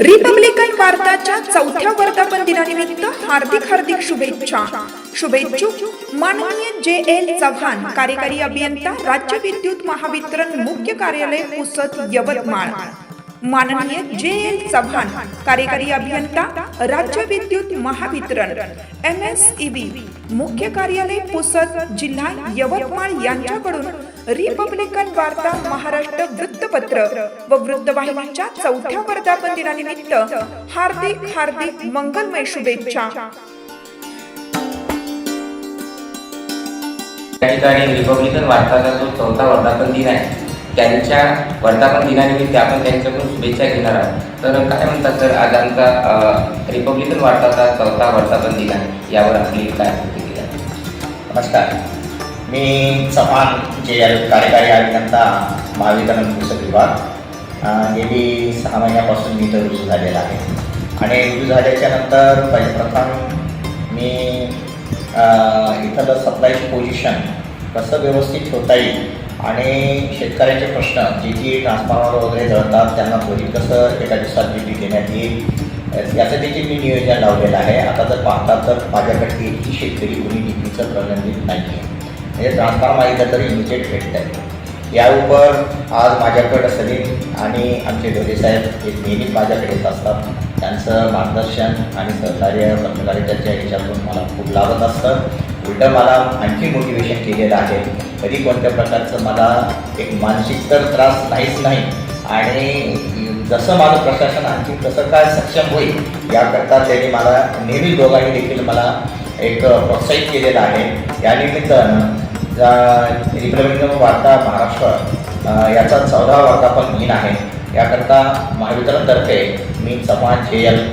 Republican वार्ताच्या चौथ्या वर्धापन दिनानिमित्त हार्दिक हार्दिक शुभेच्छा. शुभेच्छुक माननीय जे एल चव्हाण कार्यकारी अभियंता राज्य विद्युत महावितरण मुख्य कार्यालय पुसद यवतमाळ. माननीय जे एल चव्हाण कार्यकारी अभियंता राज्य विद्युत महावितरण एम एस मुख्य कार्यालय पुसद जिल्हा यवतमाळ यांच्याकडून रिपब्लिकन वार्ता महाराष्ट्र वृत्तपत्र व वृत्तवाहिनीच्या चौथ्या वर्धापन दिनानिमित्त हार्दिक हार्दिक मंगलमय शुभेच्छा. त्या ठिकाणी रिपब्लिकन वार्ताचा जो चौथा वर्धापन दिन आहे त्यांच्या वर्धापन दिनानिमित्त आपण त्यांच्याकडून शुभेच्छा घेणार आहोत. तर काय म्हणतात सर आज आमचा रिपब्लिकन वार्ताचा चौथा वर्धापन दिन आहे. यावर आपली काय प्रतिक्रिया? नमस्कार. मी समान जे कार्यकारी अभियंता महावितरण पुस्तक विभाग गेली सहा महिन्यापासून मी इथं रुजू झालेला आहे. आणि रुजू झाल्याच्यानंतर पहिले प्रथम मी इथलं सप्लायची पोझिशन कसं व्यवस्थित ठेवता येईल आणि शेतकऱ्याचे प्रश्न जे की ट्रान्सफॉर्मर वगैरे जळतात त्यांना त्वरित कसं एका दिवसात बिजली देण्यात येईल याचं देखील मी नियोजन लावलेलं आहे. आता जर पाहता तर माझ्याकडे एकही शेतकरी कोणी डिग्रीचं प्रलंबित नाही आहे म्हणजे ट्रान्सफॉर्मर मागितलं तरी इमिजिएट भेटत आहे या उपर आज माझ्याकडं सलीम आणि आमचे डोले साहेब हे नेहमी माझ्याकडे येत असतात. त्यांचं मार्गदर्शन आणि सहकार्य पत्रकारितेच्या ह्याच्यातून मला खूप लाभत असतं. उलटं मला आणखी मोटिवेशन केलेलं आहे. कधी कोणत्या प्रकारचं मला एक मानसिक तर त्रास नाहीच नाही. आणि जसं माझं प्रशासन आणखी कसं काय सक्षम होईल याकरता त्यांनी मला नेहमी दोघांनी देखील मला एक प्रोत्साहित केलेलं आहे. यानिमित्तानं निमित्तानं रिप्रेझेंटेटिव्ह वार्ता महाराष्ट्र याचा चौदा वर्धापन दिन आहे. याकरता महावितरणतर्फे मी चव्हाण जे एल